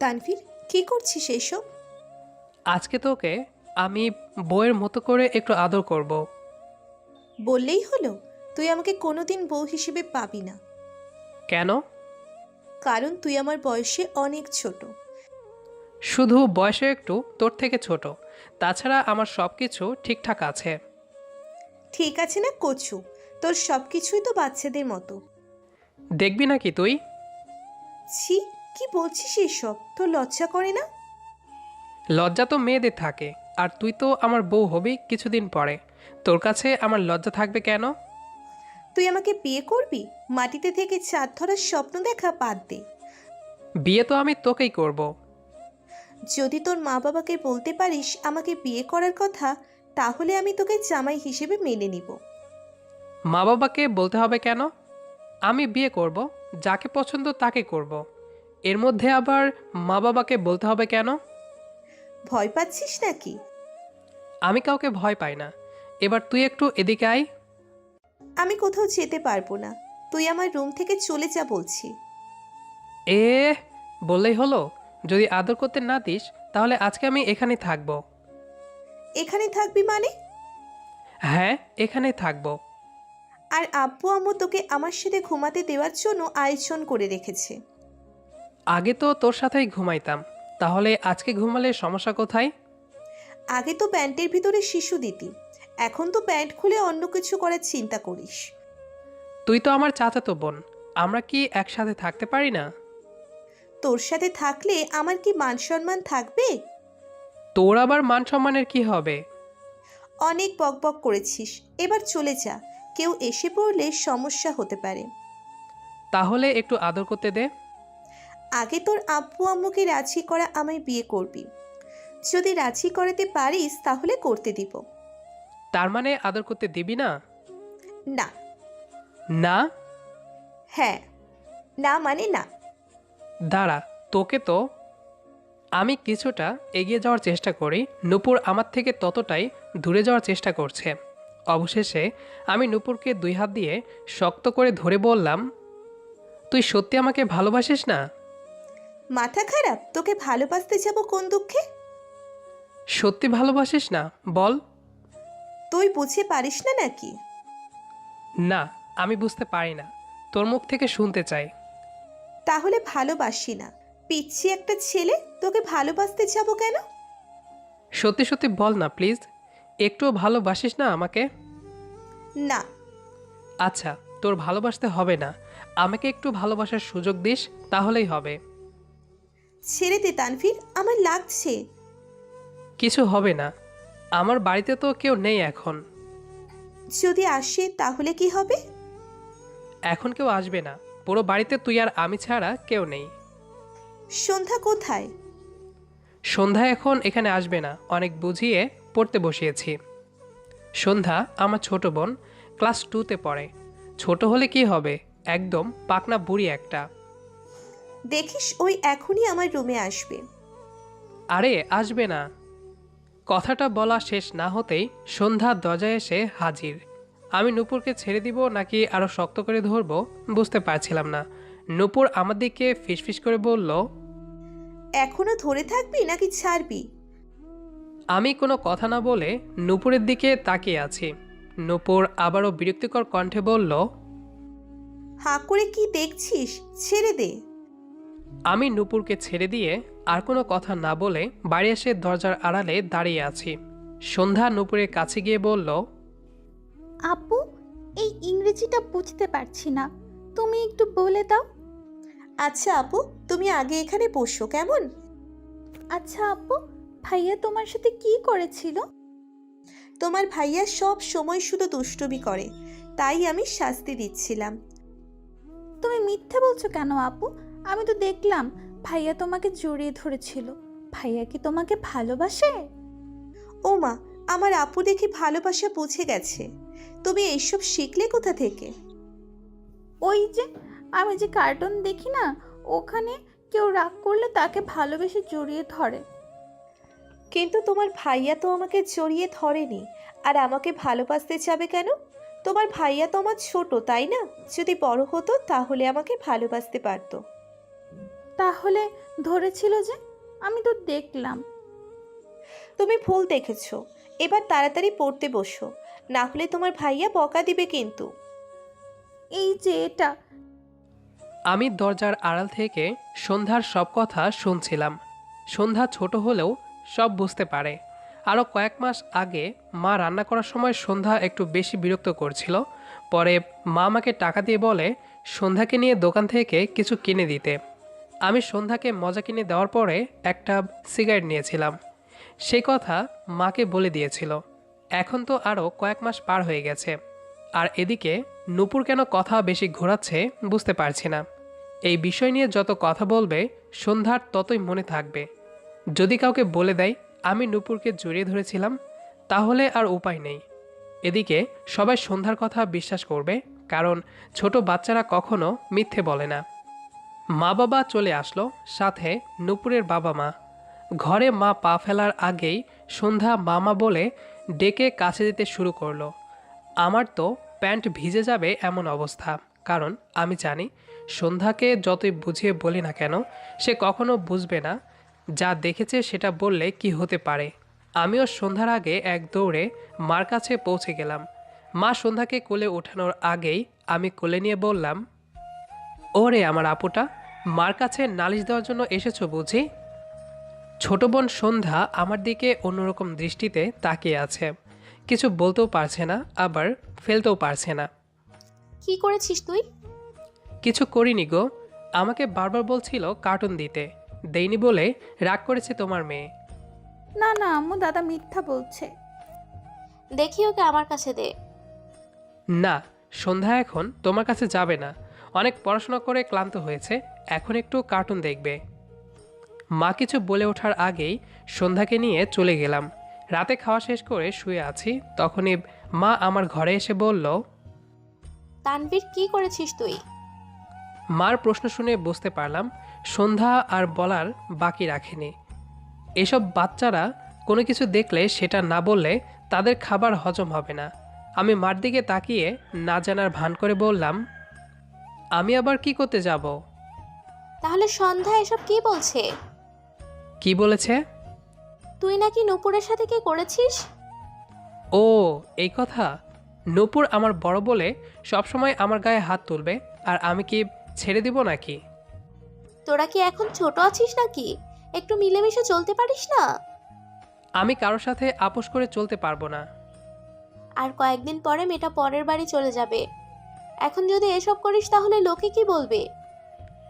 তানভীর কি করছিস এসব আজকে তোকে আমি বইয়ের মতো করে একটু আদর করব। বললেই হলো তুই আমাকে কোনোদিন বউ হিসেবে পাবি না। কেন? কারণ তুই আমার বয়সে অনেক ছোট। শুধু বয়সে একটু তোর থেকে ছোট। তাছাড়া আমার সব কিছু ঠিকঠাক আছে। ঠিক আছে না কচু? তোর সব কিছুই তো বাচ্চাদের মতো। দেখবি নাকি তুই? ছি কি বলছিস এসব? তোর লজ্জা করে না? লজ্জা তো মেয়েদের থাকে আর তুই তো আমার বউ হবি কিছুদিন পরে। তোর কাছে আমার লজ্জা থাকবে কেন? তুই আমাকে বিয়ে করবি? মাটিতে থেকে চাঁদ ধরার স্বপ্ন দেখা বাদ দে। বিয়ে তো আমি তোকেই করব। যদি তোর মা বাবাকে বলতে পারিস আমাকে বিয়ে করার কথা তাহলে আমি তোকে জামাই হিসেবে মেনে নিব। মা বাবাকে বলতে হবে কেন? আমি বিয়ে করব যাকে পছন্দ তাকে করব। এর মধ্যে আবার মা বাবাকে বলতে হবে কেন? ভয় পাচ্ছিস নাকি? আমি কাউকে ভয় পাই না। এবার তুই একটু এদিকে আয়। আমি কোথাও যেতে পারব না। তুই আমার রুম থেকে চলে যা বলছি। এ বললেই হলো। যদি আদর করতে না দিস তাহলে আজকে আমি এখানে থাকব। এখানে থাকবি মানে? হ্যাঁ এখানেই থাকব। আর আব্বু আম্মু তোকে আমার সাথে ঘুমাতে দেওয়ার জন্য আয়োজন করে রেখেছে। আগে তো তোর সাথেই ঘুমাইতাম। তাহলে আজকে ঘুমালে সমস্যা কোথায়? আগে তো প্যান্টের ভিতরে শিশু দিতি। এখন তো প্যান্ট খুলে অন্য কিছু করার চিন্তা করিস। তুই তো আমার চাচাতো বোন। আমরা কি একসাথে থাকতে পারি না? তোর সাথে থাকলে আমার কি মান সম্মান থাকবে? তোর আবার মান সম্মানের কি হবে? অনেক বকবক করেছিস। এবার চলে যা। কেউ এসে পড়লে সমস্যা হতে পারে। তাহলে একটু আদর করতে দে। আগে তোর আব্বু আম্মুকে রাজি করা আমায় বিয়ে করবি। যদি রাজি করাতে পারিস তাহলে করতে দিব। তার মানে আদর করতে দিবি না? না। না? হ্যাঁ। না মানে না। দাঁড়া তোকে তো আমি কিছুটা এগিয়ে যাওয়ার চেষ্টা করি। নূপুর আমার থেকে ততটাই দূরে যাওয়ার চেষ্টা করছে। অবশেষে আমি নূপুরকে দুই হাত দিয়ে শক্ত করে ধরে বললাম তুই সত্যি আমাকে ভালোবাসিস না? মাথা খারাপ? তোকে ভালোবাসতে যাব কোন দুঃখে? সত্যি ভালোবাসিস না বল। তুই বুঝে পারিস না নাকি? না আমি বুঝতে পারি না। তোর মুখ থেকে শুনতে চাই। তাহলে ভালোবাসি না। পিচ্ছি একটা ছেলে তোকে ভালোবাসতে যাব কেন? সত্যি সত্যি বল না প্লিজ একটুও ভালোবাসিস না আমাকে? না। আচ্ছা তোর ভালোবাসতে হবে না। আমাকে একটু ভালোবাসার সুযোগ দিস তাহলেই হবে। ছেড়ে দে তানভীর আমার লাগছে। কিছু হবে না। আমার বাড়িতে তো কেউ নেই এখন। যদি আসে তাহলে কি হবে? এখন কেউ আসবে না। পুরো বাড়িতে তুই আর আমি ছাড়া কেউ নেই। সন্ধ্যা কোথায়? সন্ধ্যা এখন এখানে আসবে না অনেক বুঝিয়ে পড়তে বসিয়েছি। সন্ধ্যা আমার ছোট বোন ক্লাস টুতে পড়ে। ছোট হলে কি হবে? একদম পাকনা বুড়ি একটা। দেখিস ওই এখনই আমার রুমে আসবে। আরে আসবে না। কথাটা বলা শেষ না হতেই সন্ধ্যা দরজায় এসে হাজির। আমি নূপুরকে ছেড়ে দিব নাকি আরও শক্ত করে ধরবো? বুঝতে পারছিলাম না। নূপুর আমার দিকে ফিসফিস করে বলল এখনও ধরে থাকবি নাকি ছাড়বি? আমি কোনো কথা না বলে নূপুরের দিকে তাকিয়ে আছি। নূপুর আবারও বিরক্তিকর কণ্ঠে বলল হাঁ করে কি দেখছিস? ছেড়ে দে। আমি নূপুরকে ছেড়ে দিয়ে আর কোনো কথা না বলে বাড়ি এসে দরজার আড়ালে দাঁড়িয়ে আছি। সন্ধ্যা নূপুরের কাছে গিয়ে বলল আপু এই ইংরেজিটা বুঝতে পারছি না। তুমি একটু বলে দাও। আচ্ছা আপু তুমি আগে এখানে বসো কেমন? আচ্ছা আপু ভাইয়া তোমার সাথে কি করেছিল? তোমার ভাইয়া সব সময় শুধু দুষ্টুমি করে তাই আমি শাস্তি দিচ্ছিলাম। তুমি মিথ্যে বলছো কেন আপু? আমি তো দেখলাম ভাইয়া তোমাকে জড়িয়ে ধরেছিল। ভাইয়া কি তোমাকে ভালোবাসে? ও মা আমার আপু দেখি ভালোবাসা বুঝে গেছে। তুমি এইসব শিখলে কোথা থেকে? ওই যে আমি যে কার্টুন দেখি না ওখানে কেউ রাগ করলে তাকে ভালোবেসে জড়িয়ে ধরে। কিন্তু তোমার ভাইয়া তো আমাকে জড়িয়ে ধরেনি। আর আমাকে ভালোবাসতে চাবে কেন? তোমার ভাইয়া তো আমার ছোট তাই না? যদি বড় হতো তাহলে আমাকে ভালোবাসতে পারতো। তাহলে ধরেছিল যে আমি তো দেখলাম। তুমি ভুল দেখেছ। এবার তাড়াতাড়ি পড়তে বসো। না হলে তোমার ভাইয়া বকা দিবে কিন্তু। এই যে এটা আমি দরজার আড়াল থেকে সন্ধ্যার সব কথা শুনছিলাম। সন্ধ্যা ছোট হলেও সব বুঝতে পারে। আরও কয়েক মাস আগে মা রান্না করার সময় সন্ধ্যা একটু বেশি বিরক্ত করছিল। পরে মা আমাকে টাকা দিয়ে বলে, সন্ধ্যাকে নিয়ে দোকান থেকে কিছু কিনে দিতে। আমি সন্ধ্যাকে মজা কিনে দেওয়ার পরে একটা সিগারেট নিয়েছিলাম। সেই কথা মাকে বলে দিয়েছিল। এখন তো আরও কয়েক মাস পার হয়ে গেছে। আর এদিকে নূপুর কেন কথা বেশি ঘোরাচ্ছে বুঝতে পারছি না। এই বিষয় নিয়ে যত কথা বলবে, সন্ধ্যার ততই মনে থাকবে। যদি কাউকে বলে দেয়, আমি নূপুরকে জড়িয়ে ধরেছিলাম, তাহলে আর উপায় নেই। এদিকে সবাই সন্ধ্যার কথা বিশ্বাস করবে, কারণ ছোট বাচ্চারা কখনো মিথ্যে বলে না। মা বাবা চলে আসলো, সাথে নূপুরের বাবা মা ঘরে মা পা ফেলার আগেই সন্ধ্যা মামা বলে ডেকে কাছে যেতে শুরু করল। আমার তো প্যান্ট ভিজে যাবে এমন অবস্থা। কারণ আমি জানি, সন্ধ্যাকে যতই বুঝিয়ে বলি না কেন, সে কখনো বুঝবে না। যা দেখেছে সেটা বললে কি হতে পারে। আমিও সন্ধ্যার আগে এক দৌড়ে মার কাছে পৌঁছে গেলাম। মা সন্ধ্যাকে কোলে ওঠানোর আগেই আমি কোলে নিয়ে বললাম, ওরে আমার আপুটা, মার কাছে নালিশ দেওয়ার জন্য এসেছ বুঝি? ছোট বোন সন্ধ্যা আমার দিকে অন্যরকম দৃষ্টিতে তাকিয়ে আছে। কিছু বলতেও পারছে না আবার ফেলতেও পারছে না। কি করেছিস তুই? কিছু করিনি গো। আমাকে বারবার বলছিল কার্টুন দিতে। দেইনি বলে রাগ করেছে তোমার মেয়ে। না না আম্মু দাদা মিথ্যা বলছে। দেখি ওকে আমার কাছে দে। না সন্ধ্যা এখন তোমার কাছে যাবে না। অনেক পড়াশোনা করে ক্লান্ত হয়েছে এখন একটু কার্টুন দেখবে। মা কিছু বলে ওঠার আগেই সন্ধ্যাকে নিয়ে চলে গেলাম। রাতে খাওয়া শেষ করে শুয়ে আছি। তখনই মা আমার ঘরে এসে বলল তানভীর কি করেছিস তুই? মার প্রশ্ন শুনে বুঝতে পারলাম সন্ধ্যা আর বলার বাকি রাখেনি। এসব বাচ্চারা কোনো কিছু দেখলে সেটা না বললে তাদের খাবার হজম হবে না। আমি মার দিকে তাকিয়ে না জানার ভান করে বললাম আমি আবার কি করতে যাব? তাহলে সন্ধ্যা এসব কি বলছে? কি বলেছে? তুই নাকি নুপুরের সাথে কি করেছিস? ও এই কথা। নূপুর আমার বড় বলে সবসময় আমার গায়ে হাত তুলবে আর আমি কি ছেড়ে দিব নাকি? তোরা কি এখন ছোট আছিস নাকি? একটু মিলেমিশে চলতে পারিস না? আমি কারোর সাথে আপোষ করে চলতে পারব না। আর কয়েকদিন পরে মেয়েটা পরের বাড়ি চলে যাবে। এখন যদি এসব করিস তাহলে লোকে কি বলবে?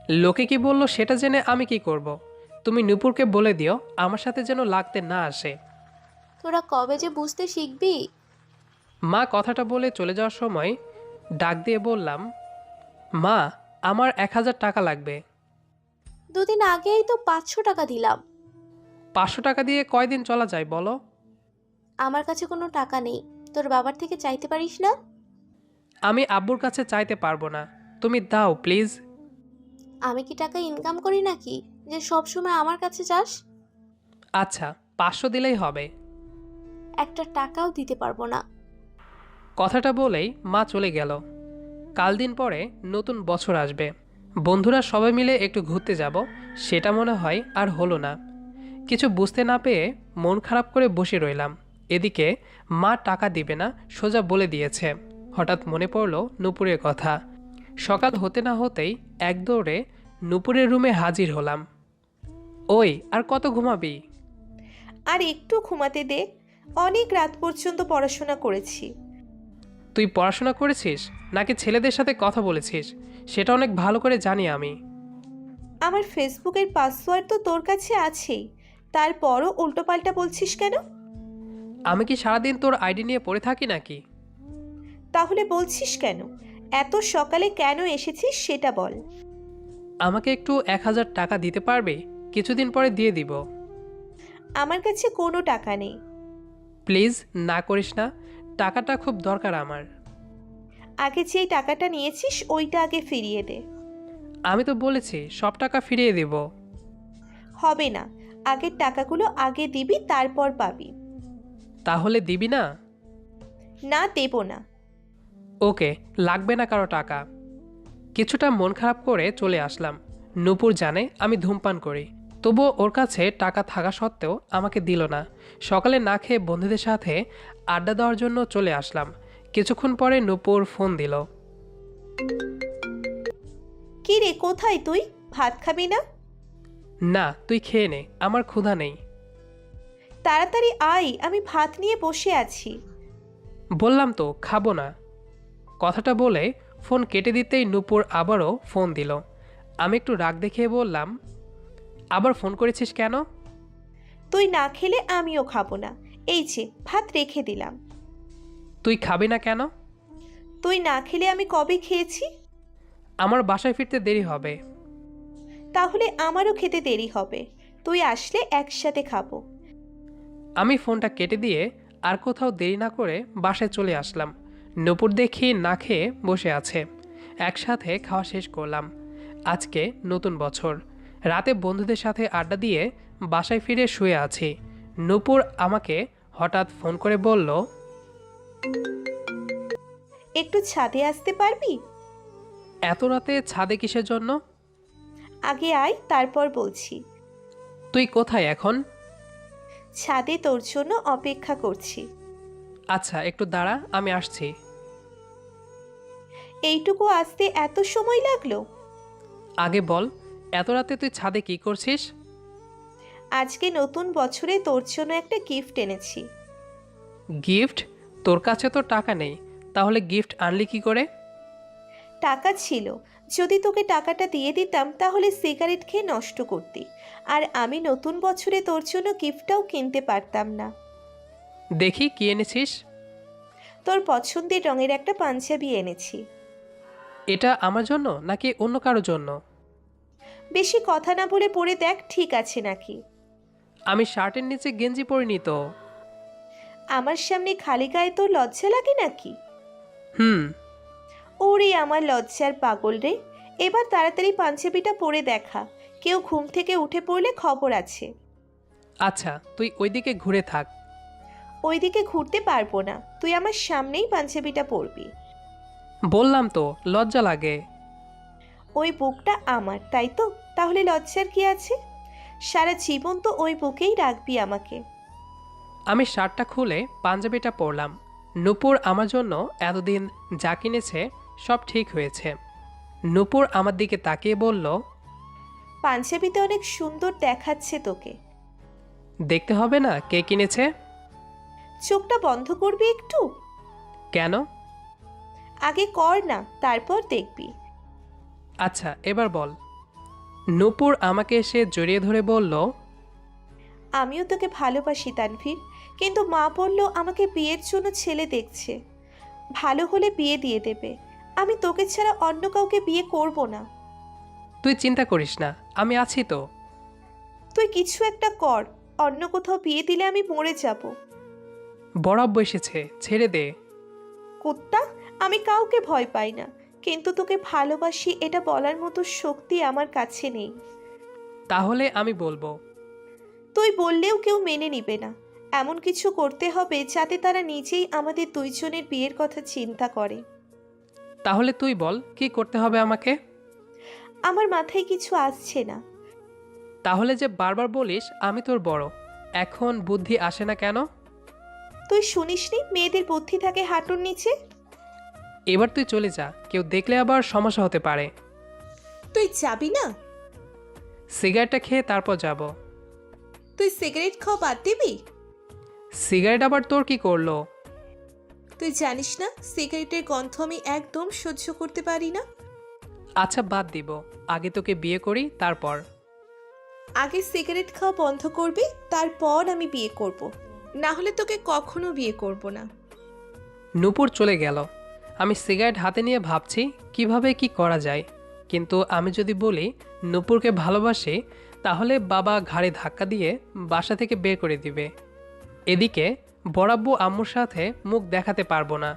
লোকে কি বলল সেটা জেনে আমি কি করব। তুমি নূপুরকে বলে দিও আমার সাথে যেন লাগতে না আসে। তোরা কবে যে বুঝতে শিখবি? মা কথাটা বলে চলে যাওয়ার সময় ডাক দিয়ে বললাম মা আমার এক হাজার টাকা লাগবে। দুদিন আগেই তো পাঁচশো টাকা দিলাম। পাঁচশো টাকা দিয়ে কয়দিন চলা যায় বলো? আমার কাছে কোনো টাকা নেই। তোর বাবার থেকে চাইতে পারিস না? আমি আব্বুর কাছে চাইতে পারব না। তুমি দাও প্লিজ। আমি কি টাকা ইনকাম করি নাকি? যে সব সময় আমার কাছে চাস আচ্ছা পাঁচশো দিলেই হবে। একটা টাকাও দিতে পারব না। কথাটা বলেই মা চলে গেল। কাল দিন পরে নতুন বছর আসবে। বন্ধুরা সবাই মিলে একটু ঘুরতে যাব সেটা মনে হয় আর হলো না। কিছু বুঝতে না পেয়ে মন খারাপ করে বসে রইলাম। এদিকে মা টাকা দিবে না সোজা বলে দিয়েছে। হঠাৎ মনে পড়ল নুপুরের কথা। সকাল হতে না হতেই এক দৌড়ে নুপুরের রুমে হাজির হলাম। ওই আর কত ঘুমাবি? আর একটু ঘুমাতে দে অনেক রাত পর্যন্ত পড়াশোনা করেছি। তুই পড়াশোনা করেছিস? নাকি ছেলেদের সাথে কথা বলেছিস? সেটা অনেক ভালো করে জানি আমি। আমার ফেসবুকের পাসওয়ার্ড তো তোর কাছে আছেই তারপরও উল্টোপাল্টা বলছিস কেন? আমি কি সারাদিন তোর আইডি নিয়ে পড়ে থাকি নাকি? তাহলে বলছিস কেন? এত সকালে কেন এসেছিস সেটা বল। আমাকে একটু এক হাজার টাকা দিতে পারবে? কিছুদিন পরে দিয়ে দিব। আমার কাছে কোনো টাকা নেই। প্লিজ না করিস না। টাকাটা খুব দরকার আমার। আগে যেই টাকাটা নিয়েছিস ওইটা আগে ফিরিয়ে দে। আমি তো বলেছি সব টাকা ফিরিয়ে দেব। হবে না। আগের টাকাগুলো আগে দিবি তারপর পাবি। তাহলে দিবি না? না দেব না। ওকে লাগবে না কারও টাকা। কিছুটা মন খারাপ করে চলে আসলাম। নূপুর জানে আমি ধূমপান করি। তবুও ওর কাছে টাকা থাকা সত্ত্বেও আমাকে দিল না। সকালে না খেয়ে বন্ধুদের সাথে আড্ডা দেওয়ার জন্য চলে আসলাম। কিছুক্ষণ পরে নূপুর ফোন দিল। কি রে কোথায় তুই? ভাত খাবি না? না তুই খেয়ে নে আমার ক্ষুধা নেই। তাড়াতাড়ি আয় আমি ভাত নিয়ে বসে আছি। বললাম তো খাব না। কথাটা বলে ফোন কেটে দিতেই নূপুর আবারও ফোন দিল। আমি একটু রাগ দেখিয়ে বললাম আবার ফোন করেছিস কেন? তুই না খেলে আমিও খাব না। এই যে ভাত রেখে দিলাম। তুই খাবি না কেন? তুই না খেলে আমি কবে খেয়েছি? আমার বাসায় ফিরতে দেরি হবে। তাহলে আমারও খেতে দেরি হবে। তুই আসলে একসাথে খাব। আমি ফোনটা কেটে দিয়ে আর কোথাও দেরি না করে বাসায় চলে আসলাম। নূপুর দেখি না খেয়ে বসে আছে। একসাথে খাওয়া শেষ করলাম। আজকে নতুন বছর। রাতে বন্ধুদের সাথে আড্ডা দিয়ে বাসায় ফিরে শুয়ে আছি। নূপুর আমাকে হঠাৎ ফোন করে বলল একটু ছাদে আসতে পারবি? এত রাতে ছাদে কিসের জন্য? আগে আয় তারপর বলছি। তুই কোথায় এখন? ছাদে তোর জন্য অপেক্ষা করছি। আচ্ছা একটু দাঁড়া আমি আসছি। এইটুকু আসতে এত সময় লাগল? আগে বল এত রাতে তুই ছাদে কি করছিস? আজকে নতুন বছরে তোর জন্য একটা গিফট এনেছি। গিফট তোর কাছে তো টাকা নেই। তাহলে গিফট আনলি কি করে? টাকা ছিল। যদি তোকে টাকাটা দিয়ে দিতাম তাহলে সিগারেট খেয়ে নষ্ট করতি। আর আমি নতুন বছরে তোর জন্য গিফটটাও কিনতে পারতাম না। দেখি কি এনেছিস? তোর পছন্দের রঙের একটা পাঞ্জাবি এনেছি। এটা আমার জন্য নাকি অন্য কারোর জন্য? বেশি কথা না বলে পড়ে দেখ ঠিক আছে নাকি। আমি শার্টের নিচে গেঞ্জি পরিনি তো। আমার সামনে খালি গায়ে তোর লজ্জা লাগে নাকি? হুম। ওরে আমার লজ্জার পাগল রে। এবার তাড়াতাড়ি পাঞ্জাবিটা পরে দেখা। কেউ ঘুম থেকে উঠে পড়লে খবর আছে। আচ্ছা তুই ওইদিকে ঘুরে থাক। ওইদিকে ঘুরতে পারব না। তুই আমার সামনেই পাঞ্জাবিটা পরবি। বললাম তো লজ্জা লাগে। ওই বুকটা আমার তাই তো? তাহলে লজ্জার কি আছে? সারা জীবন তো ওই বুকেই রাখবি আমাকে। আমি শার্টটা খুলে পাঞ্জাবিটা পরলাম। নূপুর আমার জন্য এতদিন যা কিনেছে সব ঠিক হয়েছে। নূপুর আমার দিকে তাকিয়ে বলল পাঞ্জাবিতে অনেক সুন্দর দেখাচ্ছে তোকে। দেখতে হবে না কে কিনেছে? চোখটা বন্ধ করবি একটু? কেন? আগে কর না তারপর দেখবি। আচ্ছা এবার বল। নূপুর আমাকে এসে জড়িয়ে ধরে বলল আমিও তোকে ভালোবাসি তানভীর। কিন্তু মা বলল আমাকে বিয়ের জন্য ছেলে দেখছে। ভালো হলে বিয়ে দিয়ে দেবে। আমি তোকে ছাড়া অন্য কাউকে বিয়ে করব না। তুই চিন্তা করিস না আমি আছি তো। তুই কিছু একটা কর অন্য কোথাও বিয়ে দিলে আমি মরে যাব। বরাব্ব এসেছে ছেড়ে দে। কুত্তা আমি কাউকে ভয় পাই না। কিন্তু তোকে ভালোবাসি এটা বলার মতো শক্তি আমার কাছে নেই। তাহলে আমি বলব। তুই বললেও কেউ মেনে নিবে না। এমন কিছু করতে হবে যাতে তারা নিজেই আমাদের দুইজনের বিয়ের কথা চিন্তা করে। তাহলে তুই বল কি করতে হবে আমাকে? আমার মাথায় কিছু আসছে না। তাহলে যে বারবার বলিস আমি তোর বড়। এখন বুদ্ধি আসে না কেন? তুই শুনিসনি মেয়েদের বুদ্ধি থাকে হাঁটুর নিচে? এবার তুই চলে যা কেউ দেখলে আবার সমস্যা হতে পারে। তুই যাবি না? সিগারেটটা খেয়ে তারপর যাব। তুই সিগারেট খাওয়া বাদ দিবি? সিগারেট আবার তোর কি করল? তুই জানিস না সিগারেটের গন্ধ আমি একদম সহ্য করতে পারি না? আচ্ছা বাদ দিব। আগে তোকে বিয়ে করি তারপর। আগে সিগারেট খাওয়া বন্ধ করবি তারপর আমি বিয়ে করব। না হলে তোকে কখনো বিয়ে করব না। নূপুর চলে গেল। আমি সিগারেট হাতে নিয়ে ভাবছি কীভাবে কি করা যায়। কিন্তু আমি যদি বলি, নূপুরকে ভালোবাসি, তাহলে বাবা ঘাড়ে ধাক্কা দিয়ে বাসা থেকে বের করে দিবে। এদিকে বরাব্বু আম্মুর সাথে মুখ দেখাতে পারব না।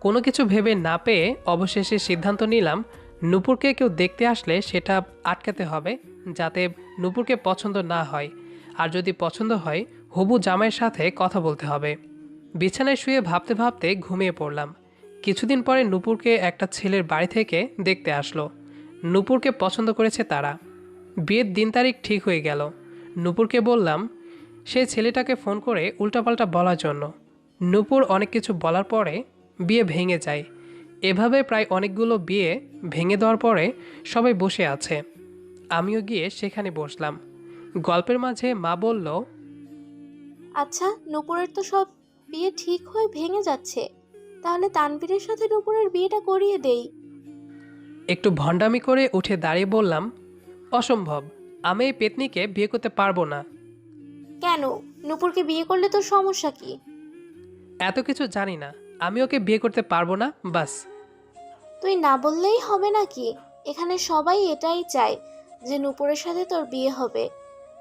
কোনো কিছু ভেবে না পেয়ে অবশেষে সিদ্ধান্ত নিলাম, নূপুরকে কেউ দেখতে আসলে সেটা আটকাতে হবে, যাতে নূপুরকে পছন্দ না হয়। আর যদি পছন্দ হয়, হবু জামাইয়ের সাথে কথা বলতে হবে। বিছানায় শুয়ে ভাবতে ভাবতে ঘুমিয়ে পড়লাম। কিছুদিন পরে নূপুরকে একটা ছেলের বাড়ি থেকে দেখতে আসলো। নূপুরকে পছন্দ করেছে তারা। বিয়ের দিন তারিখ ঠিক হয়ে গেল। নূপুরকে বললাম সেই ছেলেটাকে ফোন করে উল্টাপাল্টা বলার জন্য। নূপুর অনেক কিছু বলার পরে বিয়ে ভেঙে যায়। এভাবে প্রায় অনেকগুলো বিয়ে ভেঙে দেওয়ার পরে সবাই বসে আছে। আমিও গিয়ে সেখানে বসলাম। গল্পের মাঝে মা বলল আচ্ছা নূপুরের তো সব বিয়ে ঠিক হয়ে ভেঙে যাচ্ছে। তাহলে তানভীরের সাথে নূপুরের বিয়েটা করিয়ে দেই। একটু ভণ্ডামি করে উঠে দাঁড়িয়ে বললাম অসম্ভব আমি এই পেতনিকে বিয়ে করতে পারব না। কেন? নূপুরকে বিয়ে করলে তোর সমস্যা কি? এত কিছু জানি না আমি ওকে বিয়ে করতে পারব না বাস। তুই না বললেই হবে নাকি? এখানে সবাই এটাই চায় যে নূপুরের সাথে তোর বিয়ে হবে।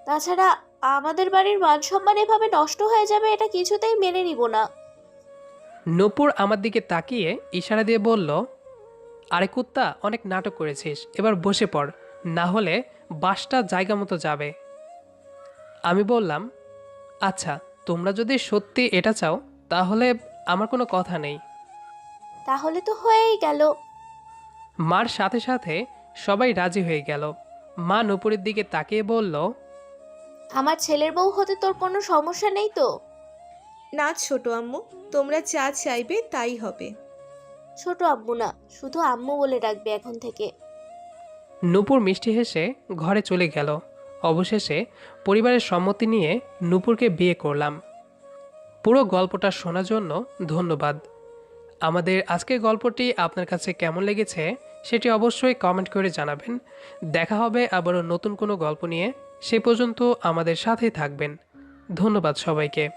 তাছাড়া আমাদের বাড়ির মান সম্মান এভাবে নষ্ট হয়ে যাবে এটা কিছুতেই মেনে নিব না। নূপুর আমার দিকে তাকিয়ে ইশারা দিয়ে বলল আরে কুত্তা অনেক নাটক করেছিস এবার বসে পড়। না হলে বাসটা জায়গা মতো যাবে। আমি বললাম আচ্ছা তোমরা যদি সত্যি এটা চাও তাহলে আমার কোনো কথা নেই। তাহলে তো হয়েই গেল। মার সাথে সাথে সবাই রাজি হয়ে গেল। মা নূপুরের দিকে তাকিয়ে বলল আমার ছেলের বউ হতে তোর কোনো সমস্যা নেই তো? না ছোট আম্মু তোমরা যা চাইবে তাই হবে। ছোট আম্মু না শুধু আম্মু বলে ডাকবে এখন থেকে। নূপুর মিষ্টি হেসে ঘরে চলে গেল। অবশেষে পরিবারের সম্মতি নিয়ে নূপুরকে বিয়ে করলাম। পুরো গল্পটা শোনার জন্য ধন্যবাদ। আমাদের আজকের গল্পটি আপনার কাছে কেমন লেগেছে সেটি অবশ্যই কমেন্ট করে জানাবেন। দেখা হবে আবারও নতুন কোনো গল্প নিয়ে। সে পর্যন্ত আমাদের সাথেই থাকবেন। ধন্যবাদ সবাইকে।